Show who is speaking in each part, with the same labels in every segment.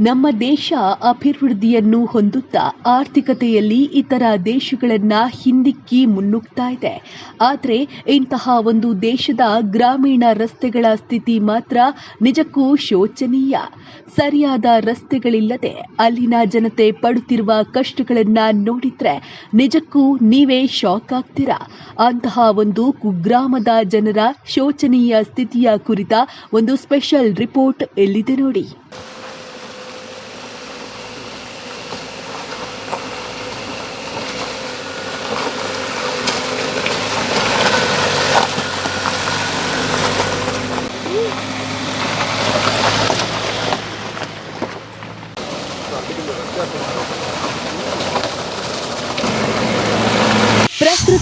Speaker 1: ನಮ್ಮ ದೇಶ ಅಭಿವೃದ್ಧಿಯನ್ನು ಹೊಂದುತ್ತಾ ಆರ್ಥಿಕತೆಯಲ್ಲಿ ಇತರ ದೇಶಗಳನ್ನ ಹಿಂದಿಕ್ಕಿ ಮುನ್ನುಗ್ತಾ ಇದೆ. ಆದರೆ ಇಂತಹ ಒಂದು ದೇಶದ ಗ್ರಾಮೀಣ ರಸ್ತೆಗಳ ಸ್ಥಿತಿ ಮಾತ್ರ ನಿಜಕ್ಕೂ ಶೋಚನೀಯ. ಸರಿಯಾದ ರಸ್ತೆಗಳಿಲ್ಲದೆ ಅಲ್ಲಿನ ಜನತೆ ಪಡುತ್ತಿರುವ ಕಷ್ಟಗಳನ್ನ ನೋಡಿದ್ರೆ ನಿಜಕ್ಕೂ ನೀವೇ ಶಾಕ್ ಆಗ್ತೀರಾ? ಅಂತಹ ಒಂದು ಕುಗ್ರಾಮದ ಜನರ ಶೋಚನೀಯ ಸ್ಥಿತಿಯ ಕುರಿತ ಒಂದು ಸ್ಪೆಷಲ್ ರಿಪೋರ್ಟ್ ಎಲ್ಲಿದೆ ನೋಡಿ.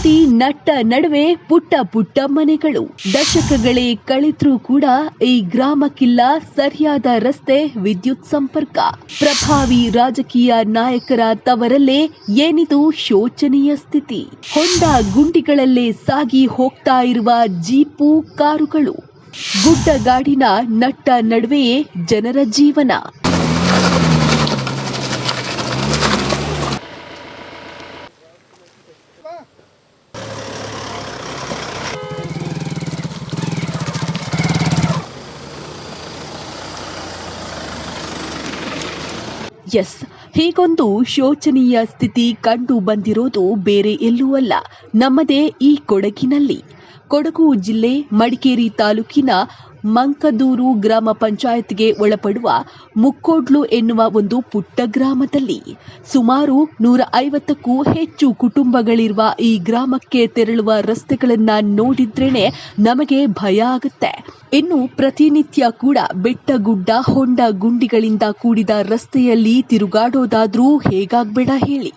Speaker 1: ನಟ್ಟ ನಡುವೆ ಪುಟ್ಟ ಪುಟ್ಟ ಮನೆಗಳು. ದಶಕಗಳೇ ಕಳೆದ್ರೂ ಕೂಡ ಈ ಗ್ರಾಮಕ್ಕಿಲ್ಲ ಸರಿಯಾದ ರಸ್ತೆ ವಿದ್ಯುತ್ ಸಂಪರ್ಕ. ಪ್ರಭಾವಿ ರಾಜಕೀಯ ನಾಯಕರ ತವರಲ್ಲೇ ಏನಿದು ಶೋಚನೀಯ ಸ್ಥಿತಿ. ಹೊಂಡ ಗುಂಡಿಗಳಲ್ಲೇ ಸಾಗಿ ಹೋಗ್ತಾ ಇರುವ ಜೀಪು ಕಾರುಗಳು. ಗುಡ್ಡಗಾಡಿನ ನಟ್ಟ ನಡುವೆಯೇ ಜನರ ಜೀವನ. ಎಸ್. ಹೀಗೊಂದು ಶೋಚನೀಯ ಸ್ಥಿತಿ ಕಂಡು ಬಂದಿರೋದು ಬೇರೆ ಎಲ್ಲೂ ಅಲ್ಲ. ನಮ್ಮದೇ ಈ ಕೊಡಗಿನಲ್ಲಿ. ಕೊಡಗು ಜಿಲ್ಲೆ ಮಡಿಕೇರಿ ತಾಲೂಕಿನ ಮಂಕದೂರು ಗ್ರಾಮ ಪಂಚಾಯತ್ಗೆ ಒಳಪಡುವ ಮುಕ್ಕೋಡ್ಲು ಎನ್ನುವ ಒಂದು ಪುಟ್ಟ ಗ್ರಾಮದಲ್ಲಿ ಸುಮಾರು ನೂರ ಐವತ್ತಕ್ಕೂ ಹೆಚ್ಚು ಕುಟುಂಬಗಳಿರುವ ಈ ಗ್ರಾಮಕ್ಕೆ ತೆರಳುವ ರಸ್ತೆಗಳನ್ನ ನೋಡಿದ್ರೇನೆ ನಮಗೆ ಭಯ ಆಗುತ್ತೆ. ಇನ್ನು ಪ್ರತಿನಿತ್ಯ ಕೂಡ ಬೆಟ್ಟ ಗುಡ್ಡ, ಹೊಂಡ ಗುಂಡಿಗಳಿಂದ ಕೂಡಿದ ರಸ್ತೆಯಲ್ಲಿ ತಿರುಗಾಡೋದಾದ್ರೂ ಹೇಗಾಗ್ಬೇಡ ಹೇಳಿ.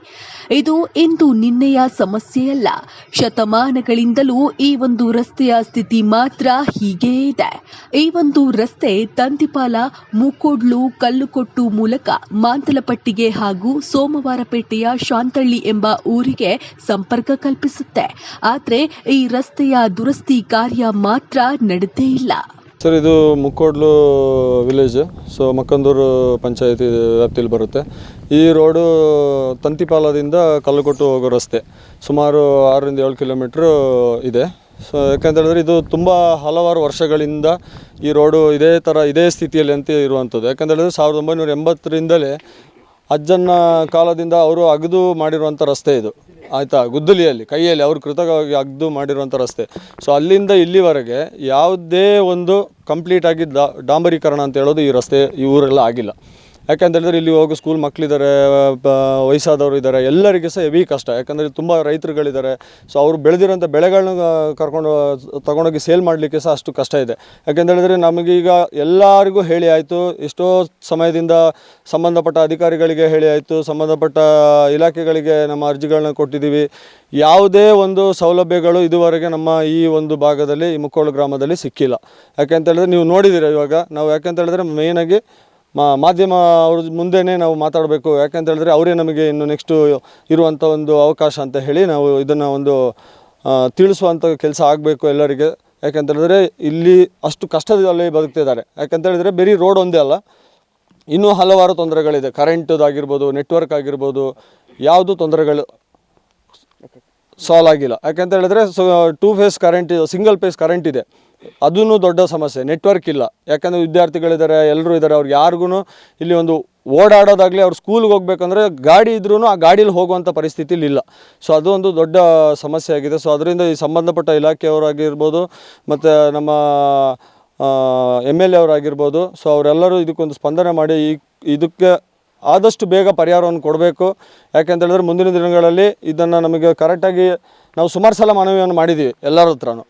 Speaker 1: ಇದು ಇಂದು ನಿನ್ನೆಯ ಸಮಸ್ಯೆಯಲ್ಲ. ಶತಮಾನಗಳಿಂದಲೂ ಈ ಒಂದು ರಸ್ತೆಯ ಸ್ಥಿತಿ ಮಾತ್ರ ಹೀಗೇ ಇದೆ. ಈ ಒಂದು ರಸ್ತೆ ತಂತಿಪಾಲ ಮೂಕೋಡ್ಲು ಕಲ್ಲುಕೊಟ್ಟು ಮೂಲಕ ಮಾಂತಲಪಟ್ಟಿಗೆ ಹಾಗೂ ಸೋಮವಾರಪೇಟೆಯ ಶಾಂತಳ್ಳಿ ಎಂಬ ಊರಿಗೆ ಸಂಪರ್ಕ ಕಲ್ಪಿಸುತ್ತೆ. ಆದರೆ ಈ ರಸ್ತೆಯ ದುರಸ್ತಿ ಕಾರ್ಯ ಮಾತ್ರ ನಡೆದೇ ಇಲ್ಲ.
Speaker 2: ಸರ್, ಇದು ಮುಕ್ಕೋಡ್ಲು ವಿಲೇಜ್, ಸೊ ಮಕ್ಕಂದೂರು ಪಂಚಾಯತಿ ವ್ಯಾಪ್ತಿಯಲ್ಲಿ ಬರುತ್ತೆ. ಈ ರೋಡು ತಂತಿಪಾಲದಿಂದ ಕಲ್ಲುಕೊಟ್ಟು ಹೋಗೋ ರಸ್ತೆ. ಸುಮಾರು ಆರರಿಂದ ಏಳು ಕಿಲೋಮೀಟ್ರು ಇದೆ. ಸೊ ಯಾಕಂತೇಳಿದ್ರೆ ಇದು ತುಂಬ ಹಲವಾರು ವರ್ಷಗಳಿಂದ ಈ ರೋಡು ಇದೇ ಥರ ಇದೇ ಸ್ಥಿತಿಯಲ್ಲಿ ಅಂತ ಇರುವಂಥದ್ದು. ಯಾಕಂತೇಳಿದ್ರೆ ಸಾವಿರದ ಒಂಬೈನೂರ ಎಂಬತ್ತರಿಂದಲೇ ಅಜ್ಜನ ಕಾಲದಿಂದ ಅವರು ಅಗದು ಮಾಡಿರುವಂಥ ರಸ್ತೆ ಇದು. ಆಯಿತಾ? ಗುದ್ದಲಿಯಲ್ಲಿ, ಕೈಯಲ್ಲಿ ಅವರು ಕೃತಕವಾಗಿ ಅಗ್ದು ಮಾಡಿರುವಂಥ ರಸ್ತೆ. ಸೊ ಅಲ್ಲಿಂದ ಇಲ್ಲಿವರೆಗೆ ಯಾವುದೇ ಒಂದು ಕಂಪ್ಲೀಟಾಗಿ ಡಾಂಬರೀಕರಣ ಅಂತ ಹೇಳೋದು ಈ ರಸ್ತೆ, ಈ ಊರೆಲ್ಲ ಆಗಿಲ್ಲ. ಯಾಕಂತ ಹೇಳಿದ್ರೆ ಇಲ್ಲಿ ಹೋಗೋ ಸ್ಕೂಲ್ ಮಕ್ಕಳಿದ್ದಾರೆ ವಯಸ್ಸಾದವರು ಇದ್ದಾರೆ ಎಲ್ಲರಿಗೆ ಸಹ ಹೆವಿ ಕಷ್ಟ. ಯಾಕಂದರೆ ತುಂಬ ರೈತರುಗಳಿದ್ದಾರೆ ಸೊ ಅವರು ಬೆಳೆದಿರೋಂಥ ಬೆಳೆಗಳನ್ನ ಕರ್ಕೊಂಡು, ತೊಗೊಂಡೋಗಿ ಸೇಲ್ ಮಾಡಲಿಕ್ಕೆ ಸಹ ಅಷ್ಟು ಕಷ್ಟ ಇದೆ. ಯಾಕಂತ ಹೇಳಿದ್ರೆ ನಮಗೀಗ ಎಲ್ಲರಿಗೂ ಹೇಳಿ ಆಯಿತು. ಎಷ್ಟೋ ಸಮಯದಿಂದ ಸಂಬಂಧಪಟ್ಟ ಅಧಿಕಾರಿಗಳಿಗೆ ಹೇಳಿ ಆಯಿತು. ಸಂಬಂಧಪಟ್ಟ ಇಲಾಖೆಗಳಿಗೆ ನಮ್ಮ ಅರ್ಜಿಗಳನ್ನ ಕೊಟ್ಟಿದ್ದೀವಿ. ಯಾವುದೇ ಒಂದು ಸೌಲಭ್ಯಗಳು ಇದುವರೆಗೆ ನಮ್ಮ ಈ ಒಂದು ಭಾಗದಲ್ಲಿ ಈ ಮುಕ್ಕೋಳು ಗ್ರಾಮದಲ್ಲಿ ಸಿಕ್ಕಿಲ್ಲ. ಯಾಕೆಂತ ಹೇಳಿದ್ರೆ ನೀವು ನೋಡಿದ್ದೀರ ಇವಾಗ? ನಾವು ಯಾಕೆಂತ ಹೇಳಿದ್ರೆ ಮೇಯ್ನಾಗಿ ಮಾ, ಮಾಧ್ಯಮ ಅವ್ರ ಮುಂದೆನೇ ನಾವು ಮಾತಾಡಬೇಕು. ಯಾಕಂತ ಹೇಳಿದ್ರೆ ಅವರೇ ನಮಗೆ ಇನ್ನು ನೆಕ್ಸ್ಟು ಇರುವಂಥ ಒಂದು ಅವಕಾಶ ಅಂತ ಹೇಳಿ ನಾವು ಇದನ್ನು ಒಂದು ತಿಳಿಸುವಂಥ ಕೆಲಸ ಆಗಬೇಕು ಎಲ್ಲರಿಗೆ. ಯಾಕಂತ ಹೇಳಿದ್ರೆ ಇಲ್ಲಿ ಅಷ್ಟು ಕಷ್ಟದಲ್ಲಿ ಬದುಕ್ತಿದ್ದಾರೆ ಯಾಕಂತ ಹೇಳಿದ್ರೆ ಬರೀ ರೋಡ್ ಒಂದೇ ಅಲ್ಲ, ಇನ್ನೂ ಹಲವಾರು ತೊಂದರೆಗಳಿದೆ. ಕರೆಂಟದಾಗಿರ್ಬೋದು ನೆಟ್ವರ್ಕ್ ಆಗಿರ್ಬೋದು, ಯಾವುದು ತೊಂದರೆಗಳು ಸಾಲ್ವ್ ಆಗಿಲ್ಲ. ಯಾಕಂತ ಹೇಳಿದ್ರೆ so two phase current single phase current ಇದೆ. ಅದೂ ದೊಡ್ಡ ಸಮಸ್ಯೆ ನೆಟ್ವರ್ಕ್ ಇಲ್ಲ. ಯಾಕಂದರೆ ವಿದ್ಯಾರ್ಥಿಗಳಿದ್ದಾರೆ ಎಲ್ಲರೂ ಇದ್ದಾರೆ ಅವ್ರಿಗೆ ಯಾರಿಗೂ ಇಲ್ಲಿ ಒಂದು ಓಡಾಡೋದಾಗಲಿ ಅವ್ರು ಸ್ಕೂಲ್ಗೆ ಹೋಗ್ಬೇಕಂದ್ರೆ ಗಾಡಿ ಇದ್ರೂ ಆ ಗಾಡೀಲಿ ಹೋಗುವಂಥ ಪರಿಸ್ಥಿತಿಲಿ ಇಲ್ಲ. ಸೊ ಅದು ಒಂದು ದೊಡ್ಡ ಸಮಸ್ಯೆ ಆಗಿದೆ. ಸೊ ಅದರಿಂದ ಈ ಸಂಬಂಧಪಟ್ಟ ಇಲಾಖೆಯವರಾಗಿರ್ಬೋದು, ಮತ್ತು ನಮ್ಮ ಎಂ ಎಲ್ ಎ ಅವರಾಗಿರ್ಬೋದು ಸೊ ಅವರೆಲ್ಲರೂ ಇದಕ್ಕೊಂದು ಸ್ಪಂದನೆ ಮಾಡಿ ಈ, ಇದಕ್ಕೆ ಆದಷ್ಟು ಬೇಗ ಪರಿಹಾರವನ್ನು ಕೊಡಬೇಕು. ಯಾಕೆಂತ ಹೇಳಿದ್ರೆ ಮುಂದಿನ ದಿನಗಳಲ್ಲಿ ಇದನ್ನು ನಮಗೆ ಕರೆಕ್ಟಾಗಿ ನಾವು ಸುಮಾರು ಸಲ ಮನವಿಯನ್ನು ಮಾಡಿದ್ದೀವಿ ಎಲ್ಲರ ಹತ್ರನೂ.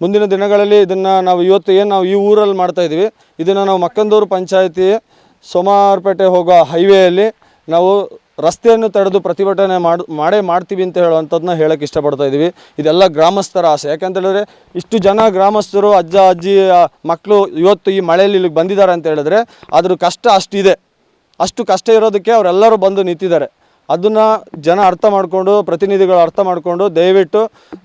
Speaker 2: ಮುಂದಿನ ದಿನಗಳಲ್ಲಿ ಇದನ್ನು ನಾವು ಇವತ್ತು ಏನು ನಾವು ಈ ಊರಲ್ಲಿ ಮಾಡ್ತಾ ಇದ್ದೀವಿ ಇದನ್ನು ನಾವು ಮಕ್ಕಂದೂರು ಪಂಚಾಯತಿ ಸೋಮಾರಪೇಟೆ ಹೋಗೋ ಹೈವೇಯಲ್ಲಿ ನಾವು ರಸ್ತೆಯನ್ನು ತಡೆದು ಪ್ರತಿಭಟನೆ ಮಾಡಿ, ಮಾಡೇ ಮಾಡ್ತೀವಿ ಅಂತ ಹೇಳುವಂಥದ್ದನ್ನ ಹೇಳೋಕ್ಕೆ ಇಷ್ಟಪಡ್ತಾ ಇದ್ದೀವಿ ಇದೆಲ್ಲ ಗ್ರಾಮಸ್ಥರ ಆಸೆ. ಯಾಕಂತೇಳಿದ್ರೆ ಇಷ್ಟು ಜನ ಗ್ರಾಮಸ್ಥರು, ಅಜ್ಜ, ಅಜ್ಜಿ ಮಕ್ಕಳು ಇವತ್ತು ಈ ಮಳೆಯಲ್ಲಿ ಇಲ್ಲಿಗೆ ಬಂದಿದ್ದಾರೆ ಅಂತ ಹೇಳಿದ್ರೆ ಅದ್ರ ಕಷ್ಟ ಅಷ್ಟಿದೆ. ಅಷ್ಟು ಕಷ್ಟ ಇರೋದಕ್ಕೆ ಅವರೆಲ್ಲರೂ ಬಂದು ನಿಂತಿದ್ದಾರೆ. ಅದನ್ನು ಜನ ಅರ್ಥ ಮಾಡಿಕೊಂಡು, ಪ್ರತಿನಿಧಿಗಳು ಅರ್ಥ ಮಾಡಿಕೊಂಡು ದಯವಿಟ್ಟು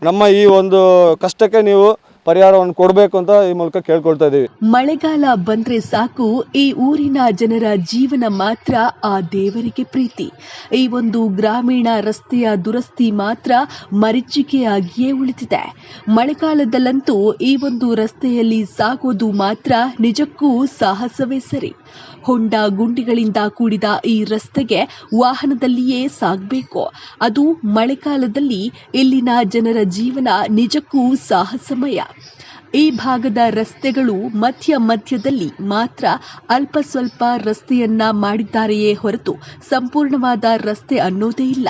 Speaker 2: ನಮ್ಮ ಈ ಒಂದು ಕಷ್ಟಕ್ಕೆ ನೀವು ಪರಿಹಾರವನ್ನು ಕೊಡಬೇಕು ಅಂತ ಈ ಮೂಲಕ ಕೇಳ್ಕೊಳ್ತಾ ಇದ್ದೀವಿ
Speaker 1: ಮಳೆಗಾಲ ಬಂದ್ರೆ ಸಾಕು, ಈ ಊರಿನ ಜನರ ಜೀವನ ಮಾತ್ರ ಆ ದೇವರಿಗೆ ಪ್ರೀತಿ. ಈ ಒಂದು ಗ್ರಾಮೀಣ ರಸ್ತೆಯ ದುರಸ್ತಿ ಮಾತ್ರ ಮರೀಚಿಕೆಯಾಗಿಯೇ ಉಳಿದಿದೆ. ಮಳೆಗಾಲದಲ್ಲಂತೂ ಈ ಒಂದು ರಸ್ತೆಯಲ್ಲಿ ಸಾಗೋದು ಮಾತ್ರ ನಿಜಕ್ಕೂ ಸಾಹಸವೇ ಸರಿ. ಹೊಂಡ ಗುಂಡಿಗಳಿಂದ ಕೂಡಿದ ಈ ರಸ್ತೆಗೆ ವಾಹನದಲ್ಲಿಯೇ ಸಾಗಬೇಕು. ಅದು ಮಳೆಗಾಲದಲ್ಲಿ ಇಲ್ಲಿನ ಜನರ ಜೀವನ ನಿಜಕ್ಕೂ ಸಾಹಸಮಯ. ಈ ಭಾಗದ ರಸ್ತೆಗಳು ಮಧ್ಯ ಮಧ್ಯದಲ್ಲಿ ಮಾತ್ರ ಅಲ್ಪ ಸ್ವಲ್ಪ ರಸ್ತೆಯನ್ನ ಮಾಡಿದ್ದಾರೆಯೇ ಹೊರತು ಸಂಪೂರ್ಣವಾದ ರಸ್ತೆ ಅನ್ನೋದೇ ಇಲ್ಲ.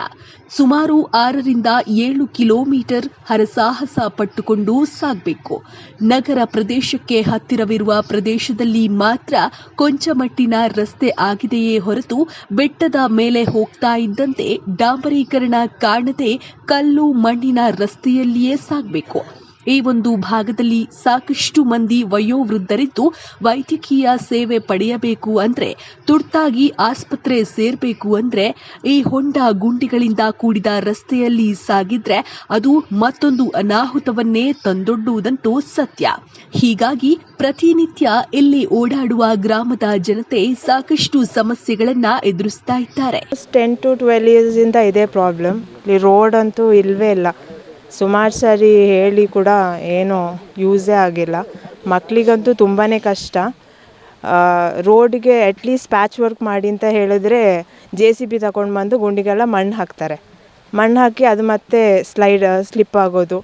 Speaker 1: ಸುಮಾರು ಆರರಿಂದ ಏಳು ಕಿಲೋಮೀಟರ್ ಹರಸಾಹಸ ಪಟ್ಟುಕೊಂಡು ಸಾಗಬೇಕು. ನಗರ ಪ್ರದೇಶಕ್ಕೆ ಹತ್ತಿರವಿರುವ ಪ್ರದೇಶದಲ್ಲಿ ಮಾತ್ರ ಕೊಂಚ ಮಟ್ಟಿನ ರಸ್ತೆ ಆಗಿದೆಯೇ ಹೊರತು ಬೆಟ್ಟದ ಮೇಲೆ ಹೋಗ್ತಾ ಇದ್ದಂತೆ ಡಾಂಬರೀಕರಣ ಕಾಣದೆ ಕಲ್ಲು ಮಣ್ಣಿನ ರಸ್ತೆಯಲ್ಲಿಯೇ ಸಾಗಬೇಕು. ಈ ಒಂದು ಭಾಗದಲ್ಲಿ ಸಾಕಷ್ಟು ಮಂದಿ ವಯೋವೃದ್ಧರಿದ್ದು ವೈದ್ಯಕೀಯ ಸೇವೆ ಪಡೆಯಬೇಕು ಅಂದರೆ ತುರ್ತಾಗಿ ಆಸ್ಪತ್ರೆ ಸೇರಬೇಕು ಅಂದರೆ ಈ ಹೊಂಡ ಗುಂಡಿಗಳಿಂದ ಕೂಡಿದ ರಸ್ತೆಯಲ್ಲಿ ಸಾಗಿದ್ರೆ ಅದು ಮತ್ತೊಂದು ಅನಾಹುತವನ್ನೇ ತಂದೊಡ್ಡುವುದಂತೂ ಸತ್ಯ. ಹೀಗಾಗಿ ಪ್ರತಿನಿತ್ಯ ಇಲ್ಲಿ ಓಡಾಡುವ ಗ್ರಾಮದ ಜನತೆ ಸಾಕಷ್ಟು ಸಮಸ್ಯೆಗಳನ್ನ ಎದುರಿಸ್ತಾ ಇದ್ದಾರೆ.
Speaker 3: ಟೆನ್ ಟು ಟ್ವೆಲ್ ಇಂದ ಇದೇ ಪ್ರಾಬ್ಲಮ್ ಇಲ್ಲಿ ರೋಡ್ ಅಂತೂ ಇಲ್ಲವೇ ಇಲ್ಲ. ಸುಮಾರು ಸಾರಿ ಹೇಳಿ ಕೂಡ ಏನೂ ಯೂಸೇ ಆಗಿಲ್ಲ. ಮಕ್ಕಳಿಗಂತೂ ತುಂಬಾ ಕಷ್ಟ. ರೋಡ್ಗೆ ಅಟ್ಲೀಸ್ಟ್ ಪ್ಯಾಚ್ ವರ್ಕ್ ಮಾಡಿ ಅಂತ ಹೇಳಿದ್ರೆ ಜೆ ಸಿ ಬಿ ತಗೊಂಡು ಬಂದು ಗುಂಡಿಗೆಲ್ಲ ಮಣ್ಣು ಹಾಕ್ತಾರೆ. ಮಣ್ಣು ಹಾಕಿ ಅದು ಮತ್ತೆ ಸ್ಲೈಡ್ ಸ್ಲಿಪ್ ಆಗೋದು.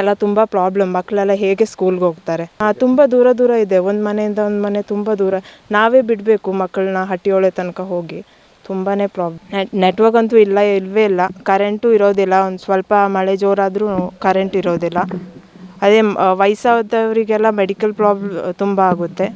Speaker 3: ಎಲ್ಲ ತುಂಬ ಪ್ರಾಬ್ಲಮ್ ಮಕ್ಕಳೆಲ್ಲ ಹೇಗೆ ಸ್ಕೂಲ್ಗೆ ಹೋಗ್ತಾರೆ? ತುಂಬ ದೂರ ದೂರ ಇದೆ. ಒಂದು ಮನೆಯಿಂದ ಒಂದು ಮನೆ ತುಂಬ ದೂರ. ನಾವೇ ಬಿಡಬೇಕು ಮಕ್ಕಳನ್ನ ಹಟ್ಟಿಯೊಳೆ ತನಕ ಹೋಗಿ. ತುಂಬಾ ಪ್ರಾಬ್ಲಮ್ ನೆಟ್ ನೆಟ್ವರ್ಕ್ ಅಂತೂ ಇಲ್ಲ ಇಲ್ಲವೇ ಇಲ್ಲ. ಕರೆಂಟು ಇರೋದಿಲ್ಲ. ಒಂದು ಸ್ವಲ್ಪ ಮಳೆ ಜೋರಾದರೂ ಕರೆಂಟ್ ಇರೋದಿಲ್ಲ. ಅದೇ ವಯಸ್ಸಾದವರಿಗೆಲ್ಲ ಮೆಡಿಕಲ್ ಪ್ರಾಬ್ಲಮ್ ತುಂಬ ಆಗುತ್ತೆ.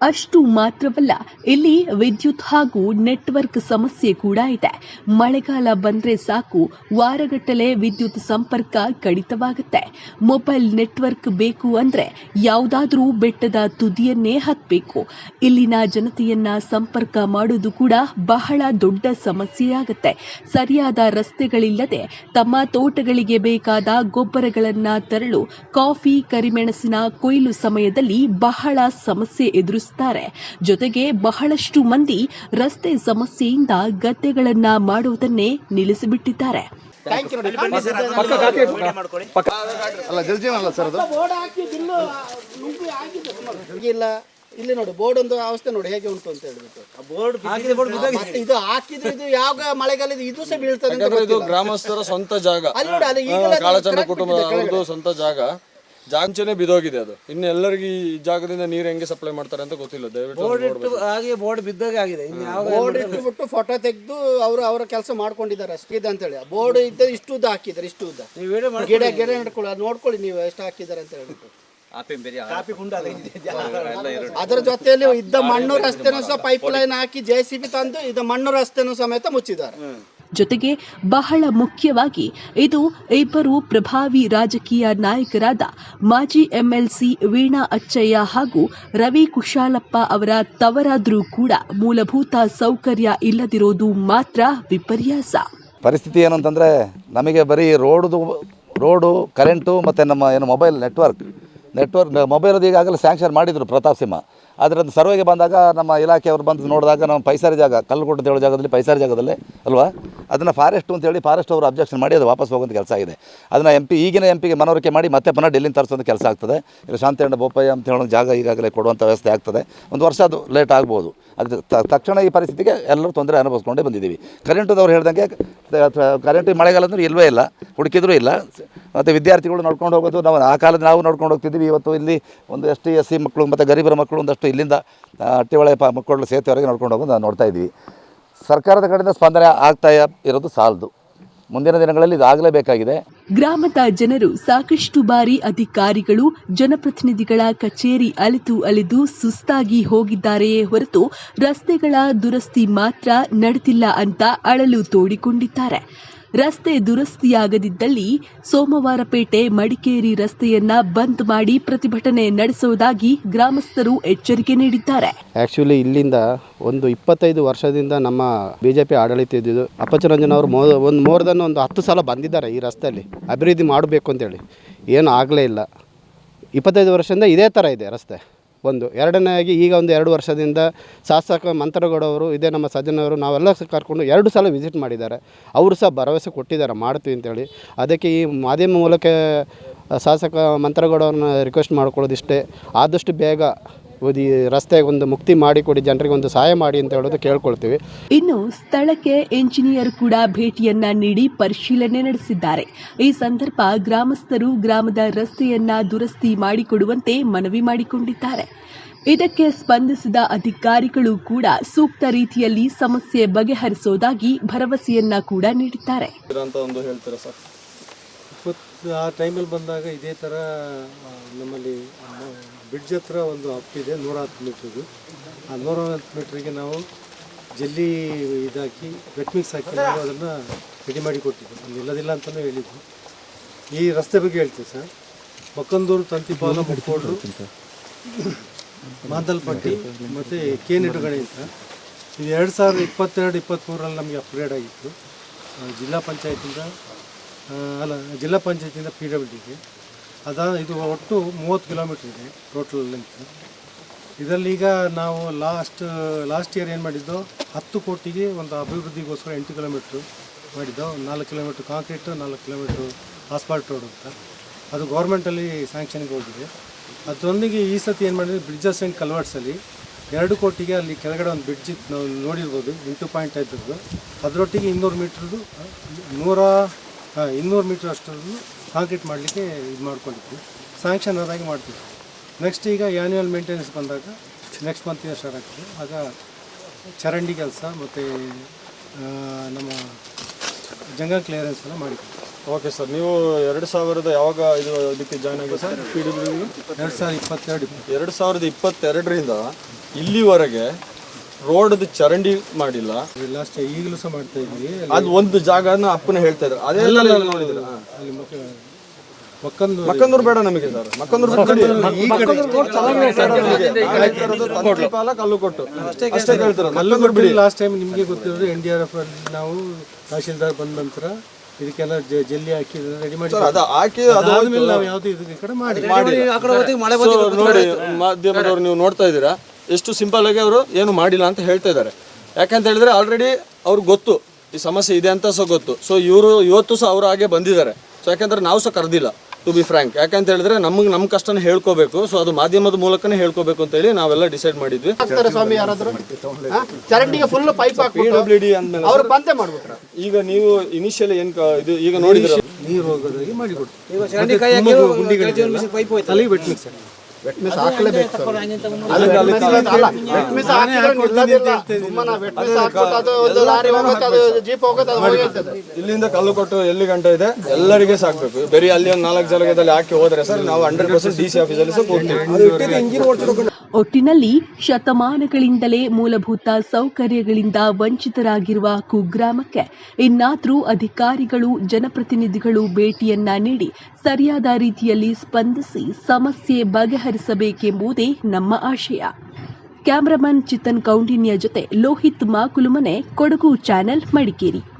Speaker 1: ಅಷ್ಟು ಮಾತ್ರವಲ್ಲ, ಇಲ್ಲಿ ವಿದ್ಯುತ್ ಹಾಗೂ ನೆಟ್ವರ್ಕ್ ಸಮಸ್ಯೆ ಕೂಡ ಇದೆ. ಮಳೆಗಾಲ ಬಂದ್ರೆ ಸಾಕು, ವಾರಗಟ್ಟಲೆ ವಿದ್ಯುತ್ ಸಂಪರ್ಕ ಕಡಿತವಾಗುತ್ತೆ. ಮೊಬೈಲ್ ನೆಟ್ವರ್ಕ್ ಬೇಕು ಅಂದ್ರೆ ಯಾವುದಾದ್ರೂ ಬೆಟ್ಟದ ತುದಿಯನ್ನೇ ಹತ್ತಬೇಕು ಇಲ್ಲಿನ ಜನತೆಯನ್ನ ಸಂಪರ್ಕ ಮಾಡೋದು ಕೂಡ ಬಹಳ ದೊಡ್ಡ ಸಮಸ್ಯೆಯಾಗುತ್ತೆ. ಸರಿಯಾದ ರಸ್ತೆಗಳಿಲ್ಲದೆ ತಮ್ಮ ತೋಟಗಳಿಗೆ ಬೇಕಾದ ಗೊಬ್ಬರಗಳನ್ನ ತರಲು ಕಾಫಿ, ಕರಿಮೆಣಸಿನ ಕೊಯ್ಲು ಸಮಯದಲ್ಲಿ ಬಹಳ ಸಮಸ್ಯೆ ಎದುರಿಸುತ್ತಾರೆ ಜೊತೆಗೆ ಬಹಳಷ್ಟು ಮಂದಿ ರಸ್ತೆ ಸಮಸ್ಯೆಯಿಂದ ಗದ್ದೆಗಳನ್ನ ಮಾಡುವುದನ್ನೇ ನಿಲ್ಲಿಸಿಬಿಟ್ಟಿದ್ದಾರೆ.
Speaker 4: ಅಲ್ಲ ಜಲ್ಜೀವನ ಅಲ್ಲ ಸರ್ ಅದು?
Speaker 5: ಇಲ್ಲ. ಇಲ್ಲಿ ನೋಡಿ ಬೋರ್ಡ್ ಒಂದು ಅವಸ್ಥೆ ನೋಡಿ ಹೇಗೆ ಉಂಟು ಅಂತ ಹೇಳ್ಬಿಟ್ಟು. ಇದು ಹಾಕಿದ್ರೆ ಇದು ಯಾವ ಮಳೆಗಾಲ ಇದು ಇದು ಸಹ ಬೀಳ್ತದೆ ಅಂತ
Speaker 2: ಯಾಕಂದ್ರೆ ಇದು ಗ್ರಾಮಸ್ಥರ ಸ್ವಂತ ಜಾಗ.
Speaker 5: ಅಲ್ಲಿ ನೋಡಿ ಅಲ್ಲಿ ಈಗಲೇ
Speaker 2: ಕಾಳಚಂದ್ರ
Speaker 5: crack
Speaker 2: ಕುಟುಂಬ
Speaker 5: ಬಿಟ್ಟಿದೆ
Speaker 2: ಅವ್ರದ್ದು
Speaker 5: ಕೆಳಗಡೆ.
Speaker 2: ಸ್ವಂತ ಜಾಗ. ಜಾಂಚನೆ ಬಿದೋಗಿದೆ ಅದು. ಇನ್ನು ಎಲ್ಲರಿಗೂ ಈ ಜಾಗದಿಂದ ನೀರು ಹೆಂಗೆ ಸಪ್ಲೈ ಮಾಡ್ತಾರೆ ಅಂತ ಗೊತ್ತಿಲ್ಲ. ದಯವಿಟ್ಟು.
Speaker 6: ಹಾಗೆ ಬೋರ್ಡ್ ಬಿದ್ದಾಗ ಆಗಿದೆ. ಇನ್ನು ಯಾವ
Speaker 5: ಬೋರ್ಡ್ ಇಟ್ಟುಬಿಟ್ಟು ಫೋಟೋ ತೆಗೆದು ಅವರು ಅವರ ಕೆಲಸ ಮಾಡ್ಕೊಂಡಿದ್ದಾರೆ ಅಷ್ಟು ಇದೆ ಅಂತೇಳಿ. ಬೋರ್ಡ್ ಇದ್ದ ಇಷ್ಟು ಉದ್ದ ಹಾಕಿದ್ದಾರೆ ಇಷ್ಟು ಉದ್ದ.
Speaker 6: ನೀವು ವಿಡಿಯೋ ಮಾಡಿ
Speaker 5: ಗಿಡ ಗಿಡ ನಡ್ಕೊಳ್ಳಿ ಅದು ನೋಡ್ಕೊಳ್ಳಿ ನೀವು ಎಷ್ಟು ಹಾಕಿದ್ದಾರೆ ಅಂತ ಹೇಳ್ಬಿಟ್ಟು ಅದರ ಜೊತೆಯಲ್ಲಿ ಇದ್ದ ಮಣ್ಣು ರಸ್ತೆನೂ ಸಹ ಪೈಪ್ ಲೈನ್ ಹಾಕಿ ಜೆ ಸಿ ಬಿ ತಂದು ಇದ್ದ ಮಣ್ಣು ರಸ್ತೆನೂ ಸಮೇತ ಮುಚ್ಚಿದ್ದಾರೆ.
Speaker 1: ಜೊತೆಗೆ ಬಹಳ ಮುಖ್ಯವಾಗಿ ಇದು ಇಬ್ಬರು ಪ್ರಭಾವಿ ರಾಜಕೀಯ ನಾಯಕರಾದ ಮಾಜಿ ಎಂಎಲ್ಸಿ ವೀಣಾ ಅಚ್ಚಯ್ಯ ಹಾಗೂ ರವಿ ಕುಶಾಲಪ್ಪ ಅವರ ತವರಾದರೂ ಕೂಡ ಮೂಲಭೂತ ಸೌಕರ್ಯ ಇಲ್ಲದಿರೋದು ಮಾತ್ರ ವಿಪರ್ಯಾಸ.
Speaker 4: ಪರಿಸ್ಥಿತಿ ಏನು ಅಂತಂದರೆ ನಮಗೆ ಬರೀ ರೋಡ್ದು, ರೋಡು, ಕರೆಂಟು ಮತ್ತು ನಮ್ಮ ಏನು ಮೊಬೈಲ್ ನೆಟ್ವರ್ಕ್ ನೆಟ್ವರ್ಕ್ ಮೊಬೈಲ್ ಈಗಾಗಲೇ ಸ್ಯಾಂಕ್ಷನ್ ಮಾಡಿದರು ಪ್ರತಾಪ್ ಸಿಂಹ. ಆದರೆ ಅದು ಸರ್ವೆಗೆ ಬಂದಾಗ ನಮ್ಮ ಇಲಾಖೆಯವರು ಬಂದು ನೋಡಿದಾಗ ನಮ್ಮ ಪೈಸಾರಿ ಜಾಗ, ಕಲ್ಲುಗುಡ್ಡ ಹೇಳೋ ಜಾಗದಲ್ಲಿ ಪೈಸಾರಿ ಜಾಗದಲ್ಲಿ, ಅಲ್ವಾ? ಅದನ್ನು ಫಾರೆಸ್ಟ್ ಅಂತ ಹೇಳಿ ಫಾರೆಸ್ಟ್ ಅವರು ಅಬ್ಜೆಕ್ಷನ್ ಮಾಡಿ ಅದು ವಾಪಸ್ ಹೋಗೋಂಥ ಕೆಲಸ ಆಗಿದೆ. ಅದನ್ನು ಎಂ ಪಿ, ಈಗಿನ ಎಂ ಪಿಗೆ ಮನವರಿಕೆ ಮಾಡಿ ಮತ್ತೆ ಪುನಃ ಡೆಲ್ಲಿಂದ ತರಿಸೋದು ಕೆಲಸ ಆಗ್ತದೆ. ಇಲ್ಲ ಶಾಂತಣ್ಣ ಬೋಪಯ್ಯ ಅಂತ ಹೇಳೋ ಜಾಗ ಈಗಾಗಲೇ ಕೊಡುವಂಥ ವ್ಯವಸ್ಥೆ ಆಗ್ತದೆ. ಒಂದು ವರ್ಷ ಅದು ಲೇಟ್ ಆಗ್ಬೋದು. ಅದು ತಕ್ಷಣ ಈ ಪರಿಸ್ಥಿತಿಗೆ ಎಲ್ಲರೂ ತೊಂದರೆ ಅನುಭವಿಸ್ಕೊಂಡೇ ಬಂದಿದ್ದೀವಿ. ಕರೆಂಟದವ್ರು ಹೇಳ್ದಂಗೆ ಕರೆಂಟ್ ಮಳೆಗಾಲ ಅಂದ್ರೆ ಇಲ್ಲವೇ ಇಲ್ಲ, ಹುಡುಕಿದ್ರೂ ಇಲ್ಲ. ಮತ್ತು ವಿದ್ಯಾರ್ಥಿಗಳು ನೋಡ್ಕೊಂಡು ಹೋಗೋದು, ನಾವು ಆ ಕಾಲದ ನಾವು ನೋಡ್ಕೊಂಡು ಹೋಗ್ತಿದ್ದೀವಿ. ಇವತ್ತು ಇಲ್ಲಿ ಒಂದು ಎಸ್ ಟಿ, ಎಸ್ ಸಿ ಮಕ್ಕಳು ಮತ್ತು ಗರೀಬರ ಮಕ್ಕಳು ಒಂದಷ್ಟು ಇಲ್ಲಿಂದ ಅಟ್ಟಿವಳೆ ಪ, ಮಕ್ಕಳು ಸೇತುವರೆಗೆ ನೋಡ್ಕೊಂಡು ಹೋಗೋದು ನಾವು ನೋಡ್ತಾ ಇದ್ದೀವಿ. ಸರ್ಕಾರದ ಕಡೆಯಿಂದ ಸ್ಪಂದನೆ ಆಗ್ತಾ ಇರೋದು ಸಾಲದು. ಮುಂದಿನ ದಿನಗಳಲ್ಲಿ ಇದಾಗಲೇಬೇಕಾಗಿದೆ
Speaker 1: ಗ್ರಾಮದ ಜನರು ಸಾಕಷ್ಟು ಬಾರಿ ಅಧಿಕಾರಿಗಳು, ಜನಪ್ರತಿನಿಧಿಗಳ ಕಚೇರಿ ಅಲಿತು ಅಲಿದು ಸುಸ್ತಾಗಿ ಹೋಗಿದ್ದಾರೆಯೇ ಹೊರತು ರಸ್ತೆಗಳ ದುರಸ್ತಿ ಮಾತ್ರ ನಡೆದಿಲ್ಲ ಅಂತ ಅಳಲು ತೋಡಿಕೊಂಡಿದ್ದಾರೆ. ರಸ್ತೆ ದುರಸ್ತಿಯಾಗದಿದ್ದಲ್ಲಿ ಸೋಮವಾರಪೇಟೆ ಮಡಿಕೇರಿ ರಸ್ತೆಯನ್ನ ಬಂದ್ ಮಾಡಿ ಪ್ರತಿಭಟನೆ ನಡೆಸುವುದಾಗಿ ಗ್ರಾಮಸ್ಥರು ಎಚ್ಚರಿಕೆ ನೀಡಿದ್ದಾರೆ.
Speaker 7: ಆಕ್ಚುಲಿ ಇಲ್ಲಿಂದ ಒಂದು ಇಪ್ಪತ್ತೈದು ವರ್ಷದಿಂದ ನಮ್ಮ ಬಿಜೆಪಿ ಆಡಳಿತ ಇದ್ದಿದ್ದು, ಅಪ್ಪಚರಂಜನ್ ಅವರು ಒಂದು ಮೋರ್ ದನ್ ಒಂದು ಹತ್ತು ಸಲ ಬಂದಿದ್ದಾರೆ ಈ ರಸ್ತೆಯಲ್ಲಿ. ಅಭಿವೃದ್ಧಿ ಮಾಡಬೇಕು ಅಂತೇಳಿ. ಏನು ಆಗಲೇ ಇಲ್ಲ. ಇಪ್ಪತ್ತೈದು ವರ್ಷದಿಂದ ಇದೇ ಥರ ಇದೆ ರಸ್ತೆ. ಒಂದು ಎರಡನೇದಾಗಿ ಈಗ ಒಂದು ಎರಡು ವರ್ಷದಿಂದ ಶಾಸಕ ಮಂತ್ರಗೌಡವರು ಇದೇ ನಮ್ಮ ಸಜ್ಜನವರು ನಾವೆಲ್ಲ ಕರ್ಕೊಂಡು ಎರಡು ಸಲ ವಿಸಿಟ್ ಮಾಡಿದ್ದಾರೆ. ಅವರು ಸಹ ಭರವಸೆ ಕೊಟ್ಟಿದ್ದಾರೆ, ಮಾಡ್ತೀವಿ ಅಂತೇಳಿ. ಅದಕ್ಕೆ ಈ ಮಾಧ್ಯಮ ಮೂಲಕ ಶಾಸಕ ಮಂತ್ರಗೌಡವ್ರನ್ನ ರಿಕ್ವೆಸ್ಟ್ ಮಾಡ್ಕೊಳ್ಳೋದಿಷ್ಟೇ. ಆದಷ್ಟು ಬೇಗ ಈ ರಸ್ತೆಗೆ ಒಂದು ಮುಕ್ತಿ ಮಾಡಿ ಕೊಡಿ ಜನರಿಗೆ ಒಂದು ಸಹಾಯ ಮಾಡಿ ಅಂತ ಹೇಳೋದು ಕೇಳ್ಕೊಳ್ತೀವಿ.
Speaker 1: ಇನ್ನು ಸ್ಥಳಕ್ಕೆ ಎಂಜಿನಿಯರ್ ಕೂಡ ಭೇಟಿಯನ್ನ ನೀಡಿ ಪರಿಶೀಲನೆ ನಡೆಸಿದ್ದಾರೆ. ಈ ಸಂದರ್ಭ ಗ್ರಾಮಸ್ಥರು ಗ್ರಾಮದ ರಸ್ತೆಯನ್ನ ದುರಸ್ತಿ ಮಾಡಿಕೊಡುವಂತೆ ಮನವಿ ಮಾಡಿಕೊಂಡಿದ್ದಾರೆ. ಇದಕ್ಕೆ ಸ್ಪಂದಿಸಿದ ಅಧಿಕಾರಿಗಳು ಕೂಡ ಸೂಕ್ತ ರೀತಿಯಲ್ಲಿ ಸಮಸ್ಯೆ ಬಗೆಹರಿಸೋದಾಗಿ ಭರವಸೆಯನ್ನ ಕೂಡ ನೀಡಿದ್ದಾರೆ
Speaker 2: ಅಂತ ಒಂದು ಹೇಳ್ತೀರಾ ಸರ್
Speaker 8: ಇಪ್ಪತ್ತು ಆ ಟೈಮಲ್ಲಿ ಬಂದಾಗ ಇದೇ ಥರ ನಮ್ಮಲ್ಲಿ ಬ್ರಿಡ್ಜ್ ಹತ್ರ ಒಂದು ಅಪ್ಪಿದೆ ನೂರ ಹತ್ತು ಮೀಟ್ರದು ಆ ನೂರ ಹತ್ತು ಮೀಟ್ರಿಗೆ ನಾವು ಜಲ್ಲಿ ಇದಾಕಿ ವೆಟ್ ಮಿಕ್ಸ್ ಹಾಕಿ ನಾವು ಅದನ್ನು ರೆಡಿ ಮಾಡಿ ಕೊಟ್ಟಿದ್ವಿ. ಅಲ್ಲಿ ಇಲ್ಲದಿಲ್ಲ ಅಂತಲೂ ಹೇಳಿದ್ವಿ ಈ ರಸ್ತೆ ಬಗ್ಗೆ ಹೇಳ್ತೀವಿ ಸರ್. ಮಕ್ಕಂದೂರು, ತಂತಿಪಾಲ, ಮುಕ್ಕೋಡ್ರು ಮಾದಲ್ಪಟ್ಟಿ ಮತ್ತು ಕೆ ನೆಡುಗಣೆ ಅಂತ. ಇದು ಎರಡು ಸಾವಿರದ ಇಪ್ಪತ್ತೆರಡು ಇಪ್ಪತ್ತ್ಮೂರಲ್ಲಿ ನಮಗೆ ಅಪ್ಗ್ರೇಡ್ ಆಗಿತ್ತು. ಜಿಲ್ಲಾ ಪಂಚಾಯತಿಂದ ಅಲ್ಲ, ಜಿಲ್ಲಾ ಪಂಚಾಯತಿಯಿಂದ ಪಿ ಡಬ್ಲ್ಯೂ ಡಿಗೆ ಅದ, ಇದು ಒಟ್ಟು ಮೂವತ್ತು ಕಿಲೋಮೀಟ್ರ್ ಇದೆ ಟೋಟಲ್ ಲೆಂತ್ ಇದರಲ್ಲಿ ಈಗ ನಾವು ಲಾಸ್ಟ್ ಲಾಸ್ಟ್ ಇಯರ್ ಏನು ಮಾಡಿದ್ದೋ, ಹತ್ತು ಕೋಟಿಗೆ ಒಂದು ಅಭಿವೃದ್ಧಿಗೋಸ್ಕರ ಎಂಟು ಕಿಲೋಮೀಟ್ರ್ ಮಾಡಿದ್ದೋ, ನಾಲ್ಕು ಕಿಲೋಮೀಟ್ರ್ ಕಾಂಕ್ರೀಟು ನಾಲ್ಕು ಕಿಲೋಮೀಟ್ರು ಆಸ್ಫಾಲ್ಟ್ ರೋಡ್ ಅಂತ. ಅದು ಗೌರ್ಮೆಂಟಲ್ಲಿ ಸ್ಯಾಂಕ್ಷನ್ಗೆ ಹೋಗಿದೆ. ಅದರೊಂದಿಗೆ ಈ ಸತಿ ಏನು ಮಾಡಿದ್ರೆ ಬ್ರಿಡ್ಜಸ್ ಆ್ಯಂಡ್ ಕಲ್ವರ್ಟ್ಸಲ್ಲಿ ಎರಡು ಕೋಟಿಗೆ ಅಲ್ಲಿ ಕೆಳಗಡೆ ಒಂದು ಬ್ರಿಡ್ಜ್ ನಾವು ನೋಡಿರ್ಬೋದು, ಎಂಟು ಪಾಯಿಂಟ್ ಐದರದ್ದು. ಅದರೊಟ್ಟಿಗೆ ಇನ್ನೂರು ಮೀಟ್ರದ್ದು ನೂರ ಹಾಂ ಇನ್ನೂರು ಮೀಟ್ರ್ ಅಷ್ಟರಲ್ಲೂ ಕಾಂಕ್ರೀಟ್ ಮಾಡಲಿಕ್ಕೆ ಇದು ಮಾಡ್ಕೊಂಡಿದ್ವಿ. ಸ್ಯಾಂಕ್ಷನ್ ಆದಾಗಿ ಮಾಡ್ತೀವಿ ನೆಕ್ಸ್ಟ್ ಈಗ ಆ್ಯನ್ಯುವಲ್ ಮೇಂಟೆನೆನ್ಸ್ ಬಂದಾಗ ನೆಕ್ಸ್ಟ್ ಮಂತಿಗೆ ಸ್ಟಾರ್ಟ್ ಆಗ್ತದೆ. ಆಗ ಚರಂಡಿ ಕೆಲಸ ಮತ್ತು ನಮ್ಮ ಜಂಗಲ್ ಕ್ಲಿಯರೆನ್ಸ್ ಎಲ್ಲ ಮಾಡಿದ್ವಿ.
Speaker 2: ಓಕೆ ಸರ್ ನೀವು ಎರಡು ಸಾವಿರದ ಯಾವಾಗ ಇದು ಇದಕ್ಕೆ ಜಾಯ್ನ್ ಆಗಿದೆ ಸರ್ ಪಿ ಡಬ್ಲ್ಯೂ
Speaker 8: ಎರಡು ಸಾವಿರದ ಇಪ್ಪತ್ತೆರಡು. ಇಪ್ಪತ್ತು
Speaker 2: ಎರಡು ಸಾವಿರದ ಇಪ್ಪತ್ತೆರಡರಿಂದ ಇಲ್ಲಿವರೆಗೆ ರೋಡ್ದು ಚರಂಡಿ ಮಾಡಿಲ್ಲ.
Speaker 8: ಲಾಸ್ಟ್ ಈಗಲೂ ಸಹ ಮಾಡ್ತಾ ಇದ್ವಿ
Speaker 2: ಅದು ಒಂದು ಜಾಗನ ಅಪ್ಪನ ಹೇಳ್ತಾ ಇದ್ರು ಅದೇ ನೋಡಿದ್ರ
Speaker 8: ಅಲ್ಲಿ ಮಕ್ಕ ಮಕ್ಕಂದು
Speaker 2: ಮಕ್ಕಂದೂರು ಬೇಡ ನಮಗೆ ಸರ್. ಮಕ್ಕಂದೂರು ಕಲ್ಲು ಕೊಟ್ಟು. ಅಷ್ಟೇ ಕೇಳ್ತಾರೆ. ಮಲ್ಲಂದೂರು ಬಿಡಿ.
Speaker 8: ಲಾಸ್ಟ್ ಟೈಮ್ ನಿಮಗೆ ಗೊತ್ತಿರೋದು ಎನ್ ಡಿ ಆರ್ ಎಫ್ ಅಲ್ಲಿ ನಾವು ತಹಶೀಲ್ದಾರ್ ಬಂದ ನಂತರ ಇದಕ್ಕೆಲ್ಲ ಜ- ಜಲ್ಲಿ ಹಾಕಿ ರೆಡಿ ಮಾಡಿ
Speaker 2: ಸರ್ ಅದು ಹಾಕಿ ಅದು
Speaker 8: ಅದಾದ್ಮೇಲೆ ನಾವು ಯಾವುದು ಇದಕ್ಕೆ ಈ ಕಡೆ ಮಾಡಿ
Speaker 2: So, ನೋಡಿ ಮಾಧ್ಯಮದವ್ರು ನೀವು ನೋಡ್ತಾ ಇದ್ದೀರಾ? ಎಷ್ಟು ಸಿಂಪಲ್ ಆಗಿ ಅವರು ಏನು ಮಾಡಿಲ್ಲ ಅಂತ ಹೇಳ್ತಾ ಇದ್ದಾರೆ. ಯಾಕಂತ ಹೇಳಿದ್ರೆ ಆಲ್ರೆಡಿ ಅವ್ರಿಗೆ ಗೊತ್ತು ಈ ಸಮಸ್ಯೆ ಇದೆ ಅಂತ ಸಹ ಗೊತ್ತು. ಸೊ ಇವರು ಇವತ್ತು ಸಹ ಅವರು ಹಾಗೆ ಬಂದಿದ್ದಾರೆ. ಸೊ ಯಾಕಂದ್ರೆ ನಾವು ಸಹ ಕರೆದಿಲ್ಲ ಟು ಬಿ ಫ್ರ್ಯಾಂಕ್ ಯಾಕಂತ ಹೇಳಿದ್ರೆ ನಮ್ಗೆ ನಮ್ಮ ಕಷ್ಟನ ಹೇಳ್ಕೋಬೇಕು. ಸೊ ಅದು ಮಾಧ್ಯಮದ ಮೂಲಕನೇ ಹೇಳ್ಕೋಬೇಕು ಅಂತ ಹೇಳಿ ನಾವೆಲ್ಲ ಡಿಸೈಡ್ ಮಾಡಿದ್ವಿ.
Speaker 5: ಸ್ವಾಮಿ ಯಾರಾದ್ರು? ಚರಂಡಿಗೆ ಫುಲ್ ಪೈಪ್
Speaker 2: ಪಿ
Speaker 5: ಹಾಕ್ಬಿಟ್ಟು
Speaker 2: ಡಬ್ಲ್ಯೂ ಡಿ ಅಂದ್ಮೇಲೆ
Speaker 5: ಅವ್ರು ಬಂತೆ ಮಾಡ್ಬಿಟ್ರ.
Speaker 2: ಈಗ ನೀವು ಇನಿಷಿಯಲ್ ಏನ್ ಕ- ಇದು ಈಗ ನೋಡಿದ್ರೆ?
Speaker 8: ನೀರು ಪೈಪ್ ತಲೆಗೆ ಬಿಟ್ಟು ಮಿಕ್ಸ್
Speaker 5: ವೆಟ್ ಮಿಸ್ ಹಾಕ್ಲೇಬೇಕು ಸ್ವಾಮಿ. ಅಲ್ಲ, ವೆಟ್ ಮಿಸ್ ಹಾಕಿದ್ರೆ ಸುಮ್ಮನೆ ವೆಟ್ ಮಿಸ್ ಹಾಕ್ಬಿಟ್ಟು ಅದು ಒಂದು ಅದು ಜೀಪ್ ಹೋಗುತ್ತೆ ಅದು ಹೋಗಿರ್ತದೆ.
Speaker 2: ಇಲ್ಲಿಂದ ಕಲ್ಲು ಕೊಟ್ಟು ಎಲ್ಲಿ ಗಂಟೆ ಇದೆ? ಎಲ್ಲರಿಗೆ ಸಾಕ್ಬೇಕು. ಬರೀ ಅಲ್ಲಿ ಒಂದು ನಾಲ್ಕು ಜಾಗದಲ್ಲಿ ಹಾಕಿ ಹೋದ್ರೆ ಸರ್ ನಾವು ಹಂಡ್ರೆಡ್ ಪರ್ಸೆಂಟ್ ಡಿ ಸಿ ಆಫೀಸಲ್ಲಿ ಸಹ ಹೋಗ್ತೀವಿ
Speaker 1: ಒಟ್ಟಿನಲ್ಲಿ ಶತಮಾನಗಳಿಂದಲೇ ಮೂಲಭೂತ ಸೌಕರ್ಯಗಳಿಂದ ವಂಚಿತರಾಗಿರುವ ಕುಗ್ರಾಮಕ್ಕೆ ಇನ್ನಾದರೂ ಅಧಿಕಾರಿಗಳು, ಜನಪ್ರತಿನಿಧಿಗಳು ಭೇಟಿಯನ್ನ ನೀಡಿ ಸರಿಯಾದ ರೀತಿಯಲ್ಲಿ ಸ್ಪಂದಿಸಿ ಸಮಸ್ಯೆ ಬಗೆಹರಿಸಬೇಕೆಂಬುದೇ ನಮ್ಮ ಆಶಯ. ಕ್ಯಾಮರಾಮನ್ ಚಿತ್ತನ್ ಕೌಂಡಿನ್ಯ ಜೊತೆ ಲೋಹಿತ್ ಮಾಕುಲುಮನೆ, ಕೊಡಗು ಚಾನೆಲ್ ಮಡಿಕೇರಿ.